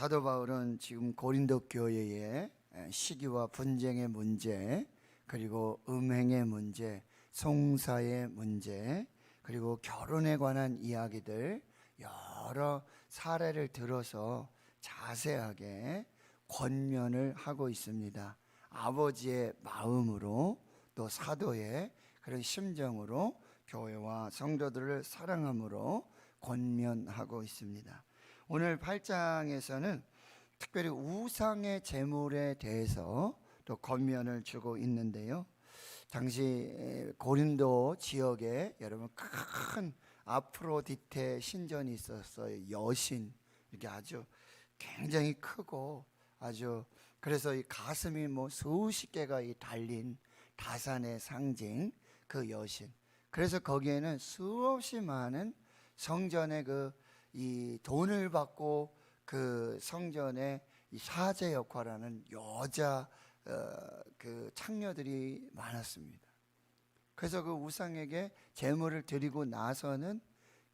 사도 바울은 지금 고린도 교회의 시기와 분쟁의 문제, 그리고 음행의 문제, 송사의 문제, 그리고 결혼에 관한 이야기들 여러 사례를 들어서 자세하게 권면을 하고 있습니다. 아버지의 마음으로 또 사도의 그런 심정으로 교회와 성도들을 사랑함으로 권면하고 있습니다. 오늘 8장에서는 특별히 우상의 제물에 대해서 또 권면을 주고 있는데요. 당시 고린도 지역에 여러분 큰 아프로디테 신전이 있었어요. 여신 이렇게 아주 굉장히 크고 아주 그래서 이 가슴이 뭐 수십 개가 이 달린 다산의 상징 그 여신. 그래서 거기에는 수없이 많은 성전의 그 이 돈을 받고 그 성전의 이 사제 역할하는 여자 어, 그 창녀들이 많았습니다. 그래서 그 우상에게 제물을 드리고 나서는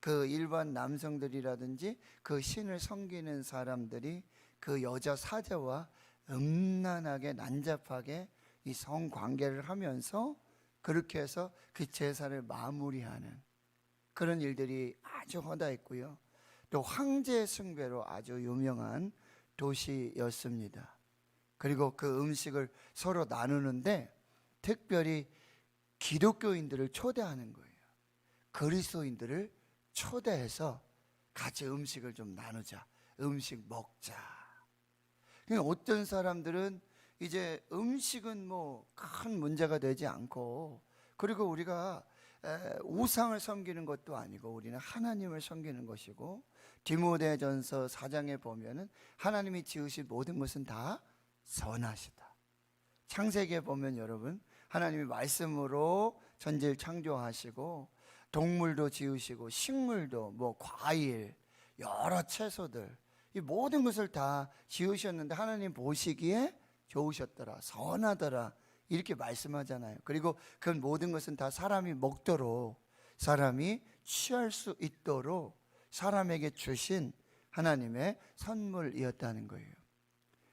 그 일반 남성들이라든지 그 신을 섬기는 사람들이 그 여자 사제와 음란하게 난잡하게 이 성 관계를 하면서 그렇게 해서 그 제사를 마무리하는 그런 일들이 아주 허다했고요. 또 황제 숭배로 아주 유명한 도시였습니다. 그리고 그 음식을 서로 나누는데 특별히 기독교인들을 초대하는 거예요. 그리스도인들을 초대해서 같이 음식을 좀 나누자. 음식 먹자. 그러니까 어떤 사람들은 이제 음식은 뭐 큰 문제가 되지 않고 그리고 우리가 에, 우상을 섬기는 것도 아니고 우리는 하나님을 섬기는 것이고 디모데전서 4장에 보면은 하나님이 지으신 모든 것은 다 선하시다. 창세기에 보면 여러분 하나님이 말씀으로 전지를 창조하시고 동물도 지으시고 식물도 뭐 과일 여러 채소들 이 모든 것을 다 지으셨는데 하나님 보시기에 좋으셨더라 선하더라 이렇게 말씀하잖아요. 그리고 그 모든 것은 다 사람이 먹도록 사람이 취할 수 있도록 사람에게 주신 하나님의 선물이었다는 거예요.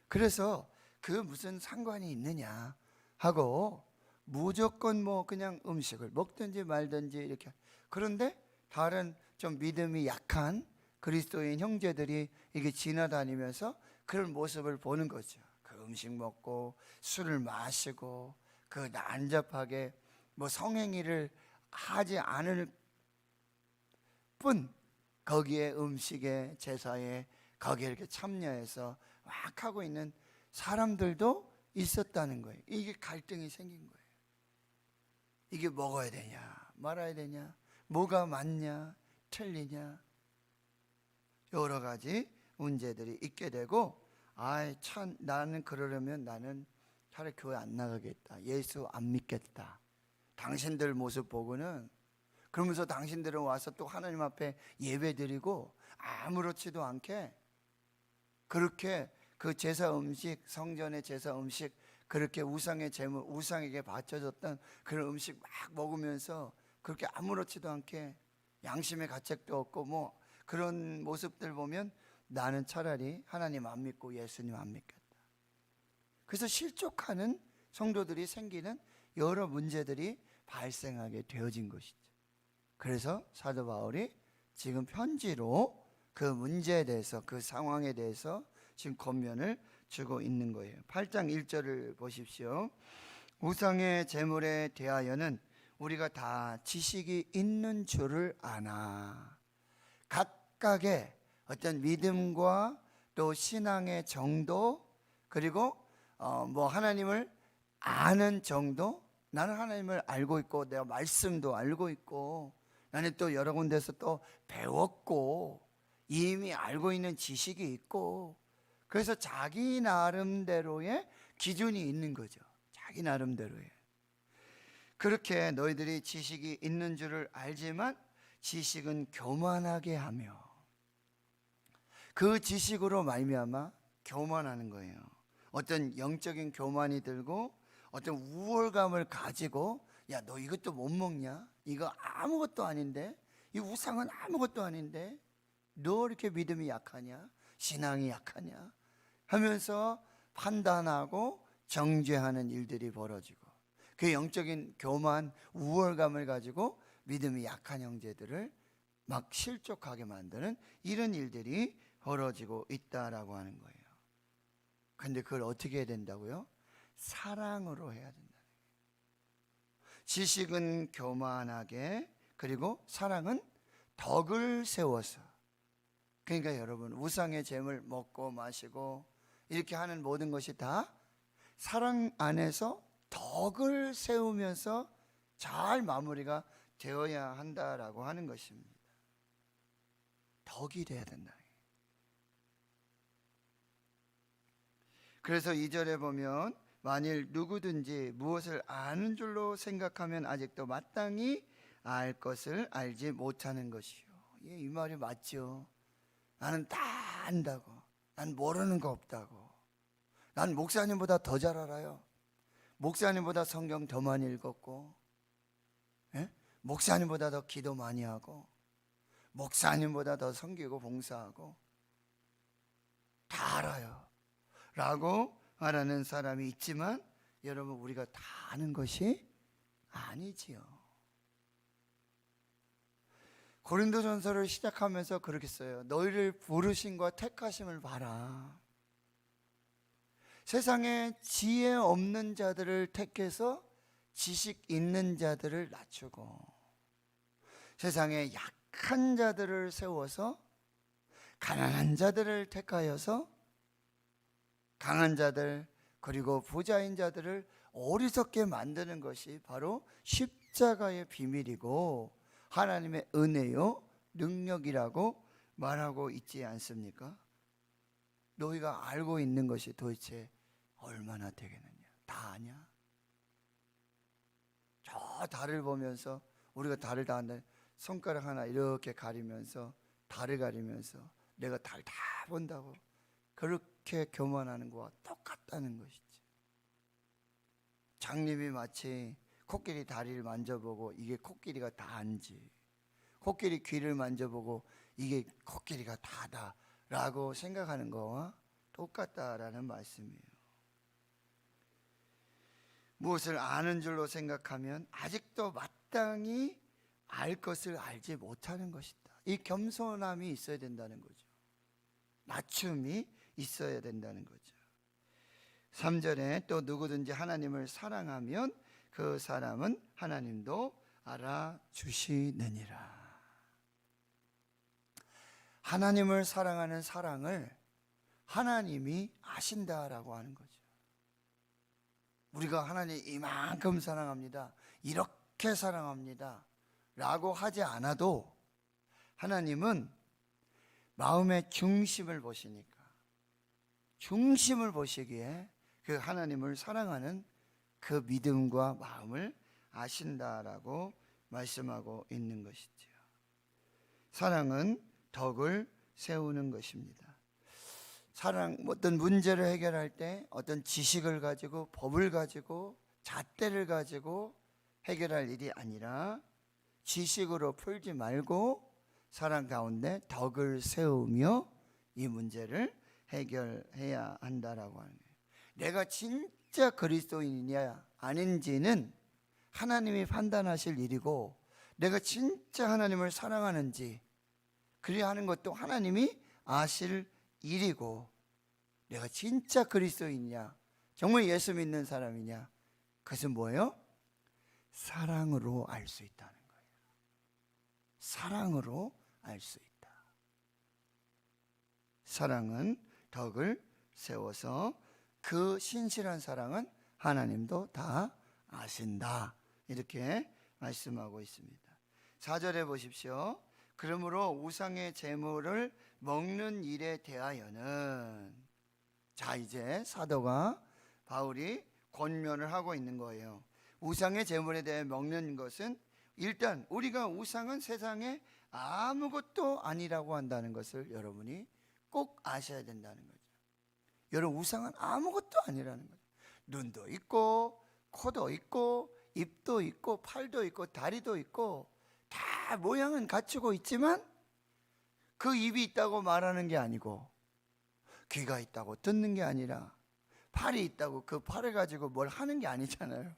그래서 그 무슨 상관이 있느냐 하고 무조건 뭐 그냥 음식을 먹든지 말든지 이렇게 그런데 다른 좀 믿음이 약한 그리스도인 형제들이 이게 지나다니면서 그런 모습을 보는 거죠. 그 음식 먹고 술을 마시고 그 난잡하게 뭐 성행위를 하지 않을 뿐 거기에 음식에 제사에 거기에 이렇게 참여해서 막 하고 있는 사람들도 있었다는 거예요. 이게 갈등이 생긴 거예요. 이게 먹어야 되냐, 말아야 되냐, 뭐가 맞냐, 틀리냐, 여러 가지 문제들이 있게 되고, 아이 참 나는 그러려면 나는 차라리 교회 안 나가겠다, 예수 안 믿겠다. 당신들 모습 보고는 그러면서 당신들은 와서 또 하나님 앞에 예배드리고 아무렇지도 않게 그렇게 그 제사 음식 성전의 제사 음식 그렇게 우상의 제물 우상에게 바쳐졌던 그런 음식 막 먹으면서 그렇게 아무렇지도 않게 양심의 가책도 없고 뭐 그런 모습들 보면 나는 차라리 하나님 안 믿고 예수님 안 믿겠다. 그래서 실족하는 성도들이 생기는 여러 문제들이 발생하게 되어진 것이죠. 그래서 사도 바울이 지금 편지로 그 문제에 대해서 그 상황에 대해서 지금 권면을 주고 있는 거예요. 8장 1절을 보십시오. 우상의 제물에 대하여는 우리가 다 지식이 있는 줄을 아나. 각각의 어떤 믿음과 또 신앙의 정도 그리고 어 뭐 하나님을 아는 정도 나는 하나님을 알고 있고 내가 말씀도 알고 있고 나는 또 여러 군데서 또 배웠고 이미 알고 있는 지식이 있고 그래서 자기 나름대로의 기준이 있는 거죠. 자기 나름대로의. 그렇게 너희들이 지식이 있는 줄을 알지만 지식은 교만하게 하며 그 지식으로 말미암아 교만하는 거예요. 어떤 영적인 교만이 들고 어떤 우월감을 가지고 야 너 이것도 못 먹냐? 이거 아무것도 아닌데 이 우상은 아무것도 아닌데 너 이렇게 믿음이 약하냐? 신앙이 약하냐 하면서 판단하고 정죄하는 일들이 벌어지고 그 영적인 교만 우월감을 가지고 믿음이 약한 형제들을 막 실족하게 만드는 이런 일들이 벌어지고 있다라고 하는 거예요. 근데 그걸 어떻게 해야 된다고요? 사랑으로 해야 된다. 지식은 교만하게 그리고 사랑은 덕을 세워서 그러니까 여러분 우상의 재물 먹고 마시고 이렇게 하는 모든 것이 다 사랑 안에서 덕을 세우면서 잘 마무리가 되어야 한다라고 하는 것입니다. 덕이 돼야 된다. 그래서 이절에 보면 만일 누구든지 무엇을 아는 줄로 생각하면 아직도 마땅히 알 것을 알지 못하는 것이요. 예, 이 말이 맞죠. 나는 다 안다고. 난 모르는 거 없다고. 난 목사님보다 더 잘 알아요. 목사님보다 성경 더 많이 읽었고, 예? 목사님보다 더 기도 많이 하고, 목사님보다 더 섬기고 봉사하고, 다 알아요. 라고 말하는 사람이 있지만, 여러분, 우리가 다 아는 것이 아니지요. 고린도 전서를 시작하면서 그렇게 써요. 너희를 부르심과 택하심을 봐라. 세상에 지혜 없는 자들을 택해서 지식 있는 자들을 낮추고 세상에 약한 자들을 세워서 가난한 자들을 택하여서 강한 자들 그리고 부자인 자들을 어리석게 만드는 것이 바로 십자가의 비밀이고 하나님의 은혜요 능력이라고 말하고 있지 않습니까? 너희가 알고 있는 것이 도대체 얼마나 되겠느냐? 다 아냐? 저 달을 보면서 우리가 달을 다 안다. 손가락 하나 이렇게 가리면서 달을 가리면서 내가 달 다 본다고 그렇게 교만하는 거와 똑같다는 것이지. 장님이 마치 코끼리 다리를 만져보고 이게 코끼리가 다인지 코끼리 귀를 만져보고 이게 코끼리가 다다라고 생각하는 거와 똑같다라는 말씀이에요. 무엇을 아는 줄로 생각하면 아직도 마땅히 알 것을 알지 못하는 것이다. 이 겸손함이 있어야 된다는 거죠. 낮춤이 있어야 된다는 거죠. 3절에 또 누구든지 하나님을 사랑하면 그 사람은 하나님도 알아주시느니라. 하나님을 사랑하는 사랑을 하나님이 아신다라고 하는 거죠. 우리가 하나님 이만큼 사랑합니다. 이렇게 사랑합니다. 라고 하지 않아도 하나님은 마음의 중심을 보시니까 중심을 보시기에 그 하나님을 사랑하는 그 믿음과 마음을 아신다라고 말씀하고 있는 것이죠. 사랑은 덕을 세우는 것입니다. 사랑 어떤 문제를 해결할 때 어떤 지식을 가지고 법을 가지고 잣대를 가지고 해결할 일이 아니라 지식으로 풀지 말고 사랑 가운데 덕을 세우며 이 문제를 해결해야 한다라고 하는 거예요. 내가 진짜 그리스도인이냐 아닌지는 하나님이 판단하실 일이고 내가 진짜 하나님을 사랑하는지 그리야 하는 것도 하나님이 아실 일이고 내가 진짜 그리스도인이냐 정말 예수 믿는 사람이냐 그것은 뭐예요? 사랑으로 알 수 있다는 거예요. 사랑으로 알 수 있다. 사랑은 덕을 세워서 그 신실한 사랑은 하나님도 다 아신다. 이렇게 말씀하고 있습니다. 4절에 보십시오. 그러므로 우상의 제물을 먹는 일에 대하여는 자 이제 사도가 바울이 권면을 하고 있는 거예요. 우상의 제물에 대해 먹는 것은 일단 우리가 우상은 세상에 아무것도 아니라고 한다는 것을 여러분이 꼭 아셔야 된다는 거죠. 여러분 우상은 아무것도 아니라는 거죠. 눈도 있고 코도 있고 입도 있고 팔도 있고 다리도 있고 다 모양은 갖추고 있지만 그 입이 있다고 말하는 게 아니고 귀가 있다고 듣는 게 아니라 팔이 있다고 그 팔을 가지고 뭘 하는 게 아니잖아요.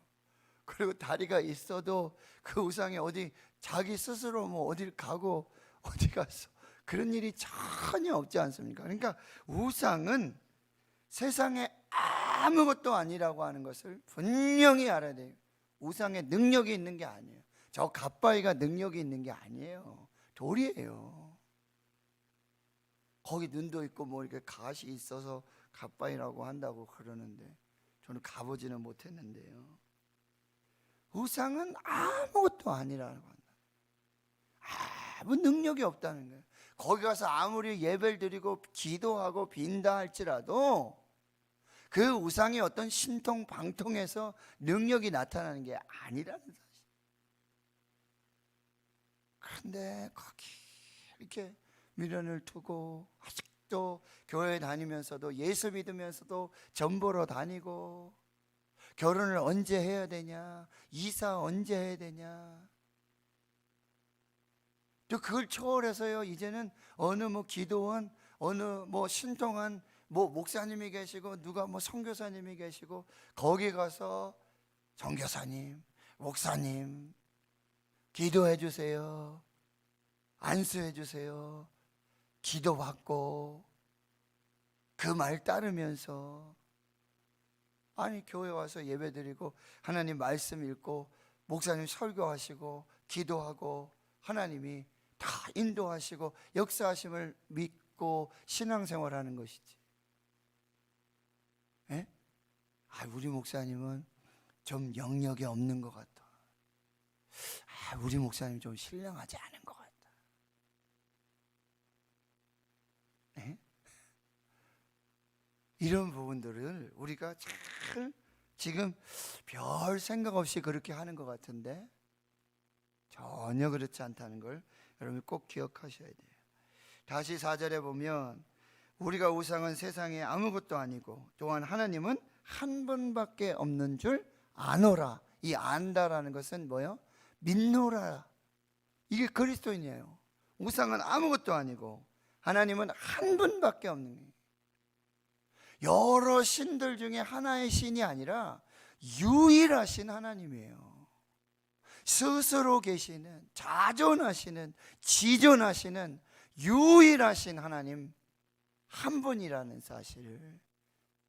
그리고 다리가 있어도 그 우상이 어디 자기 스스로 뭐 어딜 가고 어디 갔어 그런 일이 전혀 없지 않습니까? 그러니까 우상은 세상에 아무것도 아니라고 하는 것을 분명히 알아야 돼요. 우상에 능력이 있는 게 아니에요. 저 갓바위가 능력이 있는 게 아니에요. 돌이에요. 거기 눈도 있고 뭐 이렇게 갓이 있어서 갓바위라고 한다고 그러는데 저는 가보지는 못했는데요. 우상은 아무것도 아니라고 한다. 아무 능력이 없다는 거예요. 거기 가서 아무리 예배를 드리고 기도하고 빈다 할지라도 그 우상이 어떤 신통 방통해서 능력이 나타나는 게 아니라는 사실. 그런데 거기 이렇게 미련을 두고 아직도 교회 다니면서도 예수 믿으면서도 전보러 다니고 결혼을 언제 해야 되냐 이사 언제 해야 되냐 또 그걸 초월해서요 이제는 어느 뭐 기도원 어느 뭐 신통한 뭐 목사님이 계시고 누가 뭐 선교사님이 계시고 거기 가서 정교사님 목사님 기도해 주세요. 안수해 주세요. 기도 받고 그 말 따르면서 아니 교회 와서 예배 드리고 하나님 말씀 읽고 목사님 설교하시고 기도하고 하나님이 다 인도하시고 역사하심을 믿고 신앙생활하는 것이지. 예? 아, 우리 목사님은 좀 영역이 없는 것 같다. 아, 우리 목사님 좀 신령하지 않은 것 같다. 예? 이런 부분들을 우리가 잘 지금 별 생각 없이 그렇게 하는 것 같은데 전혀 그렇지 않다는 걸 여러분 꼭 기억하셔야 돼요. 다시 4절에 보면 우리가 우상은 세상에 아무것도 아니고 또한 하나님은 한 분밖에 없는 줄 아노라. 이 안다라는 것은 뭐요? 믿노라. 이게 그리스도인이에요. 우상은 아무것도 아니고 하나님은 한 분밖에 없는 거예요. 여러 신들 중에 하나의 신이 아니라 유일하신 하나님이에요. 스스로 계시는 자존하시는 지존하시는 유일하신 하나님 한 분이라는 사실을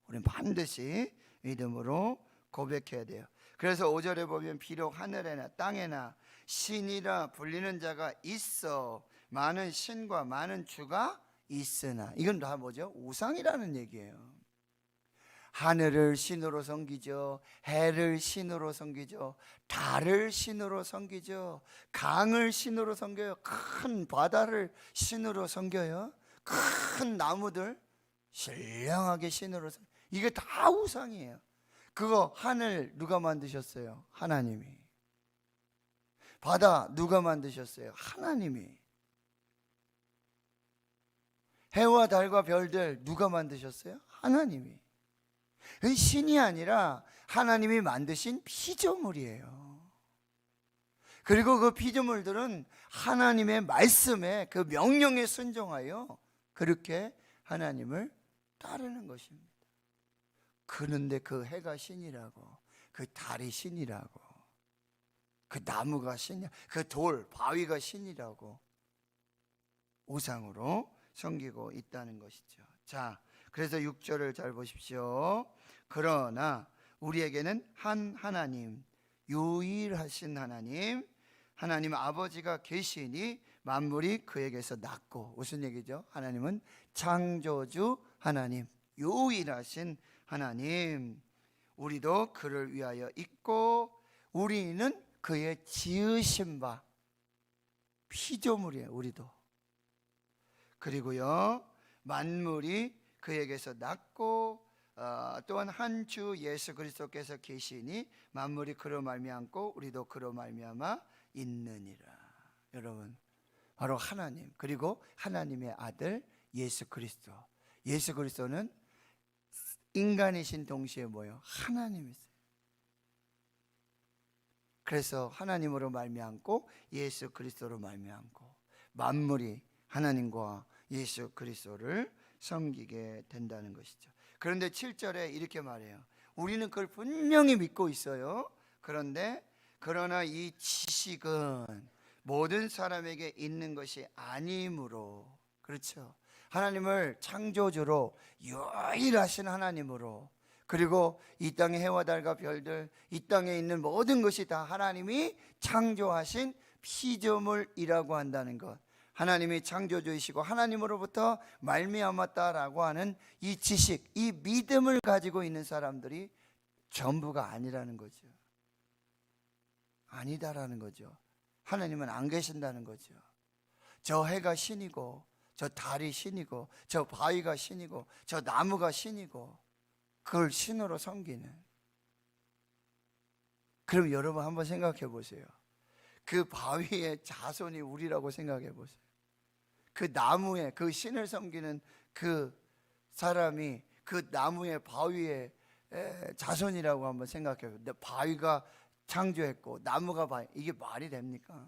우리는 반드시 믿음으로 고백해야 돼요. 그래서 5절에 보면 비록 하늘에나 땅에나 신이라 불리는 자가 있어 많은 신과 많은 주가 있으나 이건 다 뭐죠? 우상이라는 얘기예요. 하늘을 신으로 섬기죠. 해를 신으로 섬기죠. 달을 신으로 섬기죠. 강을 신으로 섬겨요. 큰 바다를 신으로 섬겨요. 큰 나무들 신령하게 신으로 섬. 이게 다 우상이에요. 그거 하늘 누가 만드셨어요? 하나님이. 바다 누가 만드셨어요? 하나님이. 해와 달과 별들 누가 만드셨어요? 하나님이. 신이 아니라 하나님이 만드신 피조물이에요. 그리고 그 피조물들은 하나님의 말씀에 그 명령에 순종하여 그렇게 하나님을 따르는 것입니다. 그런데 그 해가 신이라고, 그 달이 신이라고, 그 나무가 신이야, 그 돌, 바위가 신이라고 우상으로 섬기고 있다는 것이죠. 자, 그래서 6절을 잘 보십시오. 그러나 우리에게는 한 하나님, 유일하신 하나님, 하나님 아버지가 계시니 만물이 그에게서 났고 무슨 얘기죠? 하나님은 창조주 하나님, 유일하신 하나님. 우리도 그를 위하여 있고 우리는 그의 지으신 바 피조물이에요, 우리도. 그리고요. 만물이 그에게서 났고 어, 또한 한 주 예수 그리스도께서 계시니 만물이 그로 말미암고 우리도 그로 말미암아 있느니라. 여러분 바로 하나님 그리고 하나님의 아들 예수 그리스도. 예수 그리스도는 인간이신 동시에 뭐요? 하나님이세요. 그래서 하나님으로 말미암고 예수 그리스도로 말미암고 만물이 하나님과 예수 그리스도를 섬기게 된다는 것이죠. 그런데 7절에 이렇게 말해요. 우리는 그걸 분명히 믿고 있어요. 그런데 그러나 이 지식은 모든 사람에게 있는 것이 아니므로 그렇죠. 하나님을 창조주로 유일하신 하나님으로 그리고 이 땅의 해와 달과 별들 이 땅에 있는 모든 것이 다 하나님이 창조하신 피조물이라고 한다는 것. 하나님이 창조주이시고 하나님으로부터 말미암았다라고 하는 이 지식, 이 믿음을 가지고 있는 사람들이 전부가 아니라는 거죠. 아니다라는 거죠. 하나님은 안 계신다는 거죠. 저 해가 신이고 저 달이 신이고 저 바위가 신이고 저 나무가 신이고 그걸 신으로 섬기는 그럼 여러분 한번 생각해 보세요. 그 바위의 자손이 우리라고 생각해 보세요. 그 나무에 그 신을 섬기는 그 사람이 그 나무의 바위의 에, 자손이라고 한번 생각해 보세요. 바위가 창조했고 나무가 바위 이게 말이 됩니까?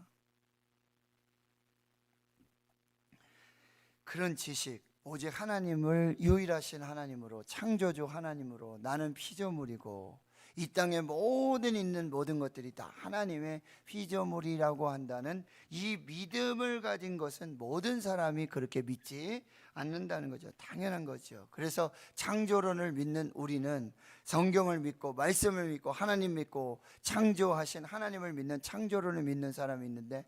그런 지식 오직 하나님을 유일하신 하나님으로 창조주 하나님으로 나는 피조물이고 이 땅에 모든 있는 모든 것들이 다 하나님의 피조물이라고 한다는 이 믿음을 가진 것은 모든 사람이 그렇게 믿지 않는다는 거죠. 당연한 거죠. 그래서 창조론을 믿는 우리는 성경을 믿고 말씀을 믿고 하나님 믿고 창조하신 하나님을 믿는 창조론을 믿는 사람이 있는데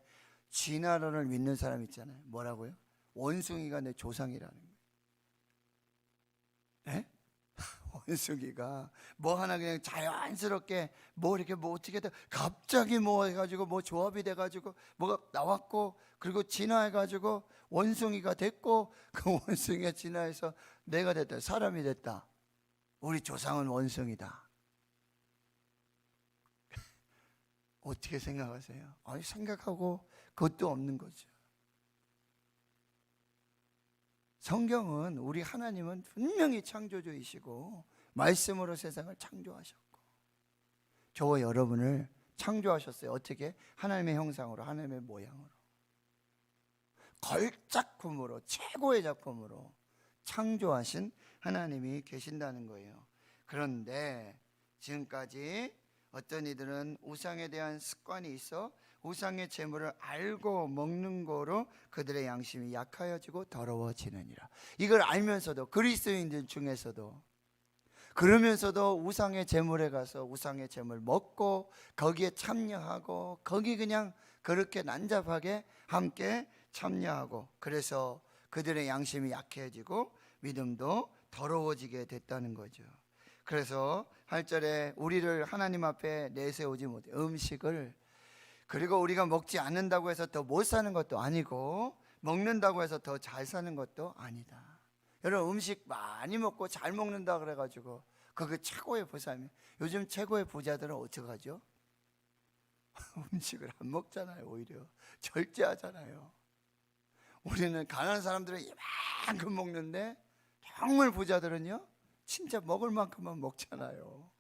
진화론을 믿는 사람 있잖아요. 뭐라고요? 원숭이가 내 조상이라는 거예요. 예? 원숭이가 뭐 하나 그냥 자연스럽게 뭐 이렇게 뭐 어떻게 돼 갑자기 뭐 해가지고 뭐 조합이 돼가지고 뭐가 나왔고 그리고 진화해가지고 원숭이가 됐고 그 원숭이가 진화해서 내가 됐다 사람이 됐다 우리 조상은 원숭이다 어떻게 생각하세요? 아니 생각하고 그것도 없는 거죠. 성경은 우리 하나님은 분명히 창조주이시고 말씀으로 세상을 창조하셨고 저와 여러분을 창조하셨어요. 어떻게? 하나님의 형상으로 하나님의 모양으로 걸작품으로 최고의 작품으로 창조하신 하나님이 계신다는 거예요. 그런데 지금까지 어떤 이들은 우상에 대한 습관이 있어 우상의 재물을 알고 먹는 거로 그들의 양심이 약하여지고 더러워지느니라. 이걸 알면서도 그리스도인들 중에서도 그러면서도 우상의 재물에 가서 우상의 재물 먹고 거기에 참여하고 거기 그냥 그렇게 난잡하게 함께 참여하고 그래서 그들의 양심이 약해지고 믿음도 더러워지게 됐다는 거죠. 그래서 8절에 우리를 하나님 앞에 내세우지 못해 음식을 그리고 우리가 먹지 않는다고 해서 더 못 사는 것도 아니고 먹는다고 해서 더 잘 사는 것도 아니다. 여러분 음식 많이 먹고 잘 먹는다 그래가지고 그게 최고의 부자면 요즘 최고의 부자들은 어떻게 하죠? 음식을 안 먹잖아요 오히려 절제하잖아요. 우리는 가난한 사람들은 이만큼 먹는데 정말 부자들은요 진짜 먹을 만큼만 먹잖아요.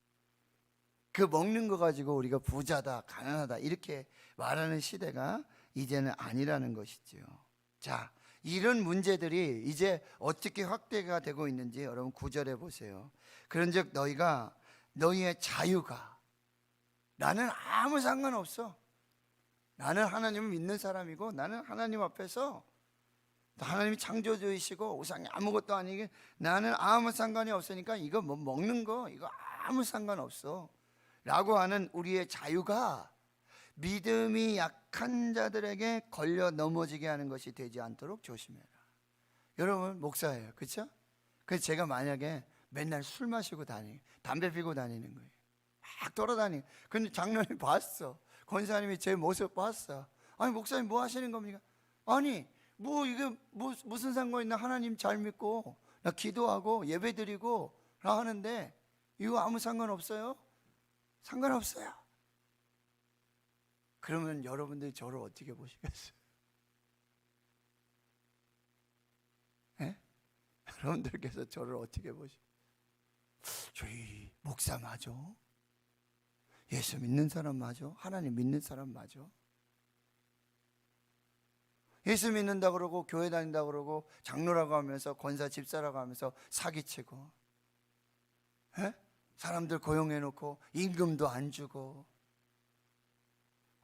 그 먹는 거 가지고 우리가 부자다, 가난하다 이렇게 말하는 시대가 이제는 아니라는 것이죠. 자, 이런 문제들이 이제 어떻게 확대가 되고 있는지 여러분 구절해 보세요. 그런즉 너희가 너희의 자유가 나는 아무 상관없어. 나는 하나님을 믿는 사람이고 나는 하나님 앞에서 하나님이 창조주이시고 우상이 아무것도 아니게 나는 아무 상관이 없으니까 이거 뭐 먹는 거 이거 아무 상관없어. 라고 하는 우리의 자유가 믿음이 약 한 자들에게 걸려 넘어지게 하는 것이 되지 않도록 조심해라. 여러분 목사예요. 그렇죠? 그래서 제가 만약에 맨날 술 마시고 다니, 담배 피고 다니는 거예요. 막 돌아다니. 근데 장로님 봤어. 권사님이 제 모습 봤어. 아니 목사님 뭐 하시는 겁니까? 아니 뭐 이게 뭐, 무슨 상관 있나 하나님 잘 믿고 나 기도하고 예배 드리고 나 하는데 이거 아무 상관 없어요? 상관없어요. 그러면 여러분들이 저를 어떻게 보시겠어요? 예? 여러분들께서 저를 어떻게 보시? 저희 목사 맞아? 예수 믿는 사람 맞아? 하나님 믿는 사람 맞아? 예수 믿는다 그러고 교회 다닌다 그러고 장로라고 하면서 권사 집사라고 하면서 사기치고 예? 사람들 고용해 놓고 임금도 안 주고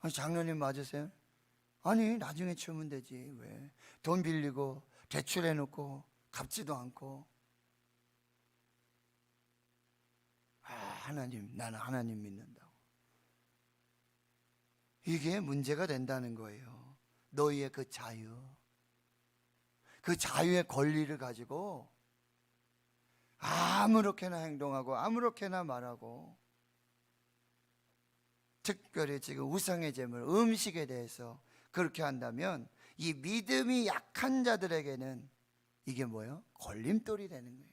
아니, 장로님 맞으세요? 아니 나중에 치우면 되지. 왜? 돈 빌리고 대출해 놓고 갚지도 않고. 아 하나님 나는 하나님 믿는다고. 이게 문제가 된다는 거예요. 너희의 그 자유. 그 자유의 권리를 가지고 아무렇게나 행동하고 아무렇게나 말하고 특별히 지금 우상의 제물 음식에 대해서 그렇게 한다면 이 믿음이 약한 자들에게는 이게 뭐예요? 걸림돌이 되는 거예요.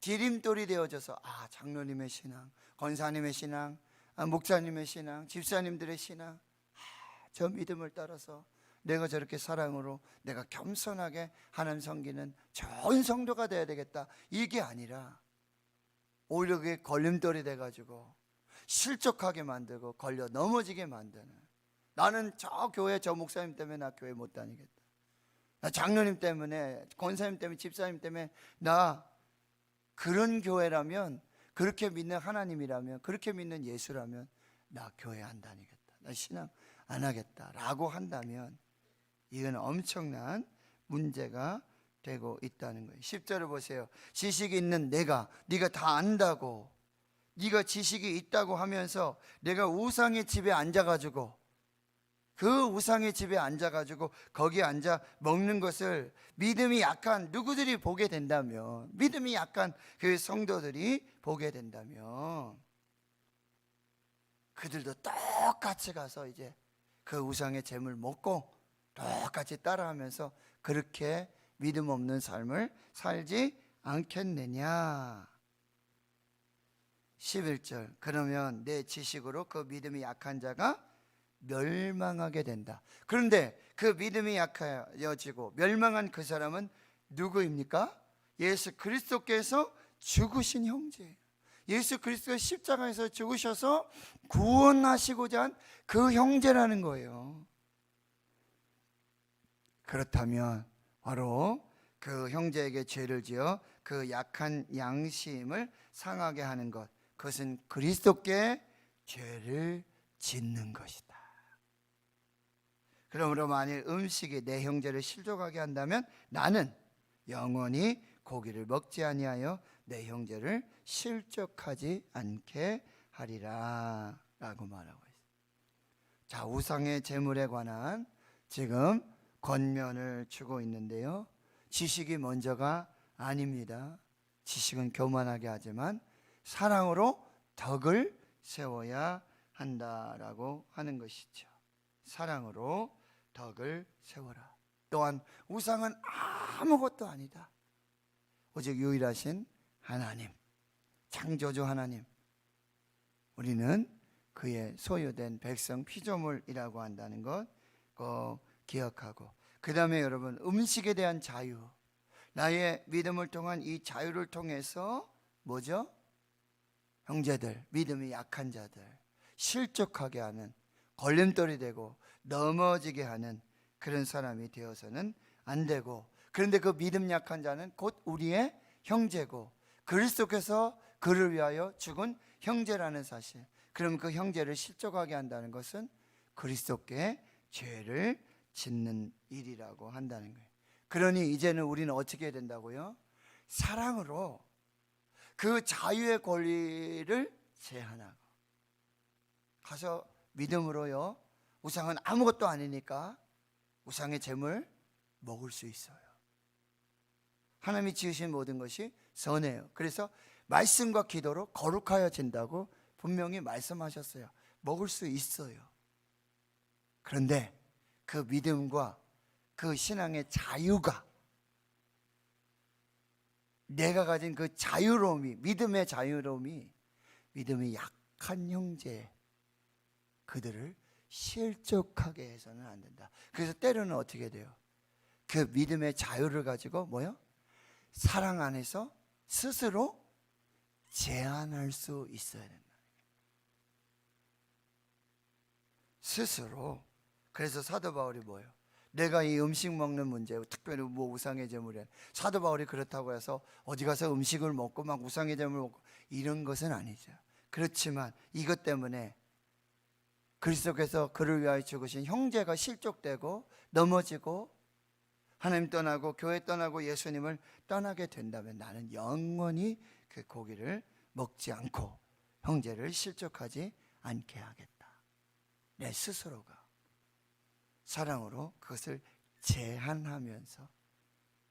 디림돌이 되어져서 아 장로님의 신앙, 권사님의 신앙, 아, 목사님의 신앙, 집사님들의 신앙, 아, 저 믿음을 따라서 내가 저렇게 사랑으로 내가 겸손하게 하나님 섬기는 좋은 성도가 돼야 되겠다. 이게 아니라 오히려 그게 걸림돌이 돼가지고 실족하게 만들고 걸려 넘어지게 만드는 나는 저 교회 저 목사님 때문에 나 교회 못 다니겠다. 나 장로님 때문에 권사님 때문에 집사님 때문에 나 그런 교회라면 그렇게 믿는 하나님이라면 그렇게 믿는 예수라면 나 교회 안 다니겠다. 나 신앙 안 하겠다라고 한다면 이건 엄청난 문제가 되고 있다는 거예요. 10절을 보세요. 지식이 있는 내가 네가 다 안다고 네가 지식이 있다고 하면서 내가 우상의 집에 앉아 가지고 그 우상의 집에 앉아 가지고 거기 앉아 먹는 것을 믿음이 약한 누구들이 보게 된다면 믿음이 약한 그 성도들이 보게 된다면 그들도 똑같이 가서 이제 그 우상의 재물 먹고 똑같이 따라하면서 그렇게 믿음 없는 삶을 살지 않겠느냐. 11절. 그러면 내 지식으로 그 믿음이 약한 자가 멸망하게 된다. 그런데 그 믿음이 약해지고 멸망한 그 사람은 누구입니까? 예수 그리스도께서 죽으신 형제예요. 예수 그리스도가 십자가에서 죽으셔서 구원하시고자 한 그 형제라는 거예요. 그렇다면 바로 그 형제에게 죄를 지어 그 약한 양심을 상하게 하는 것 그것은 그리스도께 죄를 짓는 것이다. 그러므로 만일 음식이 내 형제를 실족하게 한다면 나는 영원히 고기를 먹지 아니하여 내 형제를 실족하지 않게 하리라라고 말하고 있습니다. 자, 우상의 제물에 관한 지금 권면을 주고 있는데요. 지식이 먼저가 아닙니다. 지식은 교만하게 하지만 사랑으로 덕을 세워야 한다라고 하는 것이죠. 사랑으로 덕을 세워라. 또한 우상은 아무것도 아니다. 오직 유일하신 하나님, 창조주 하나님. 우리는 그의 소유된 백성 피조물이라고 한다는 것, 꼭 기억하고. 그 다음에 여러분, 음식에 대한 자유. 나의 믿음을 통한 이 자유를 통해서 뭐죠? 형제들, 믿음이 약한 자들, 실족하게 하는, 걸림돌이 되고 넘어지게 하는 그런 사람이 되어서는 안 되고, 그런데 그 믿음 약한 자는 곧 우리의 형제고, 그리스도께서 그를 위하여 죽은 형제라는 사실. 그럼 그 형제를 실족하게 한다는 것은 그리스도께 죄를 짓는 일이라고 한다는 거예요. 그러니 이제는 우리는 어떻게 해야 된다고요? 사랑으로 그 자유의 권리를 제한하고 가서 믿음으로요. 우상은 아무것도 아니니까 우상의 재물 먹을 수 있어요. 하나님이 지으신 모든 것이 선해요. 그래서 말씀과 기도로 거룩하여진다고 분명히 말씀하셨어요. 먹을 수 있어요. 그런데 그 믿음과 그 신앙의 자유가 내가 가진 그 자유로움이 믿음의 자유로움이 믿음이 약한 형제 그들을 실족하게 해서는 안 된다. 그래서 때로는 어떻게 돼요? 그 믿음의 자유를 가지고 뭐요? 사랑 안에서 스스로 제한할 수 있어야 된다. 스스로 그래서 사도 바울이 뭐예요? 내가 이 음식 먹는 문제, 특별히 뭐 우상의 제물에 사도 바울이 그렇다고 해서 어디 가서 음식을 먹고 막 우상의 제물 먹고 이런 것은 아니죠. 그렇지만 이것 때문에 그리스도께서 그를 위하여 죽으신 형제가 실족되고 넘어지고 하나님 떠나고 교회 떠나고 예수님을 떠나게 된다면 나는 영원히 그 고기를 먹지 않고 형제를 실족하지 않게 하겠다. 내 스스로가 사랑으로 그것을 제한하면서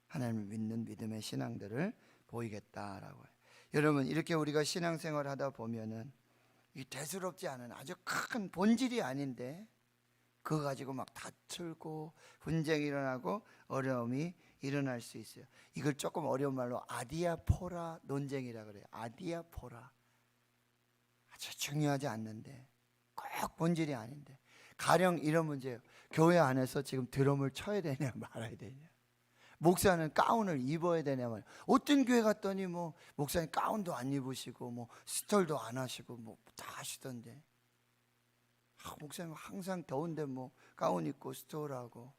하나님을 믿는 믿음의 신앙들을 보이겠다라고 해요. 여러분 이렇게 우리가 신앙생활 하다 보면은 이 대수롭지 않은 아주 큰 본질이 아닌데 그거 가지고 막 다툴고 분쟁이 일어나고 어려움이 일어날 수 있어요. 이걸 조금 어려운 말로 아디아포라 논쟁이라 그래요. 아디아포라 아주 중요하지 않는데 꼭 본질이 아닌데 가령 이런 문제예요. 교회 안에서 지금 드럼을 쳐야 되냐 말아야 되냐. 목사는 가운을 입어야 되냐 말. 어떤 교회 갔더니 뭐 목사님 가운도 안 입으시고 뭐 스톨도 안 하시고 뭐 다 하시던데. 아, 목사님 항상 더운데 뭐 가운 입고 스톨하고.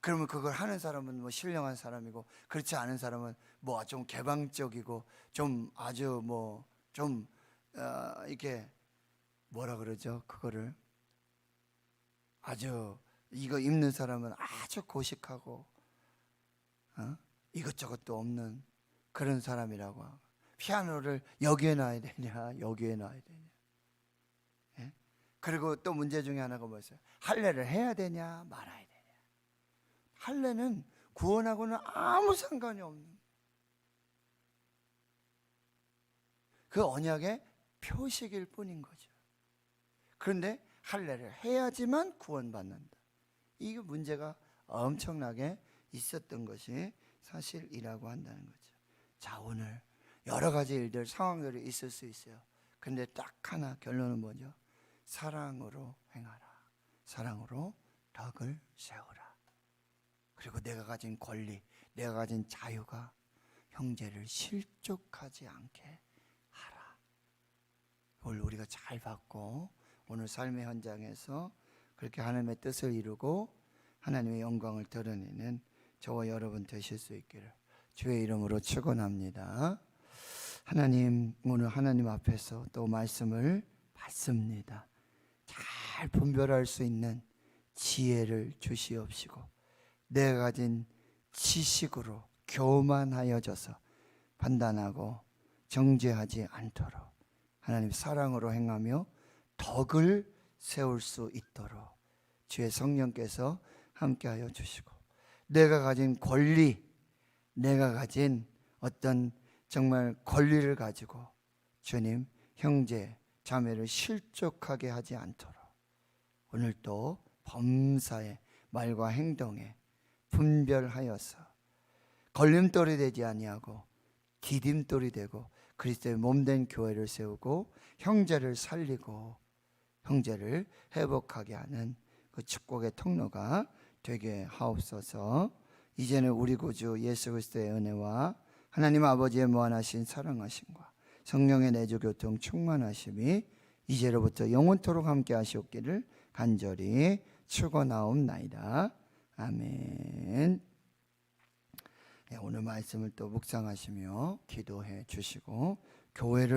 그러면 그걸 하는 사람은 뭐 신령한 사람이고 그렇지 않은 사람은 뭐 좀 개방적이고 좀 아주 뭐좀 어, 이렇게 뭐라 그러죠 그거를 아주 이거 입는 사람은 아주 고식하고 어? 이것저것도 없는 그런 사람이라고 하고 피아노를 여기에 놔야 되냐 여기에 놔야 되냐. 예? 그리고 또 문제 중에 하나가 뭐였어요? 할례를 해야 되냐 말아야 되냐. 할례는 구원하고는 아무 상관이 없는. 그 언약의 표식일 뿐인 거죠. 그런데 할례를 해야지만 구원받는다. 이게 문제가 엄청나게 있었던 것이 사실이라고 한다는 거죠. 자, 오늘 여러 가지 일들, 상황들이 있을 수 있어요. 근데 딱 하나 결론은 뭐죠? 사랑으로 행하라. 사랑으로 덕을 세우라. 그리고 내가 가진 권리, 내가 가진 자유가 형제를 실족하지 않게 하라. 오늘 우리가 잘 받고 오늘 삶의 현장에서 그렇게 하나님의 뜻을 이루고 하나님의 영광을 드러내는 저와 여러분 되실 수 있기를 주의 이름으로 축원합니다. 하나님 오늘 하나님 앞에서 또 말씀을 받습니다. 잘 분별할 수 있는 지혜를 주시옵시고 내가 가진 지식으로 교만하여져서 판단하고 정죄하지 않도록 하나님 사랑으로 행하며 덕을 세울 수 있도록 주의 성령께서 함께하여 주시고 내가 가진 권리, 내가 가진 어떤 정말 권리를 가지고 주님 형제 자매를 실족하게 하지 않도록 오늘 또 범사의 말과 행동에 분별하여서 걸림돌이 되지 아니하고 디딤돌이 되고 그리스도의 몸된 교회를 세우고 형제를 살리고 형제를 회복하게 하는 그 축복의 통로가 되게 하옵소서. 이제는 우리 구주 예수 그리스도의 은혜와 하나님 아버지의 무한하신 사랑하심과 성령의 내주 교통 충만하심이 이제로부터 영원토록 함께 하시옵기를 간절히 축원하옵나이다. 아멘. 네, 오늘 말씀을 또 묵상하시며 기도해 주시고 교회를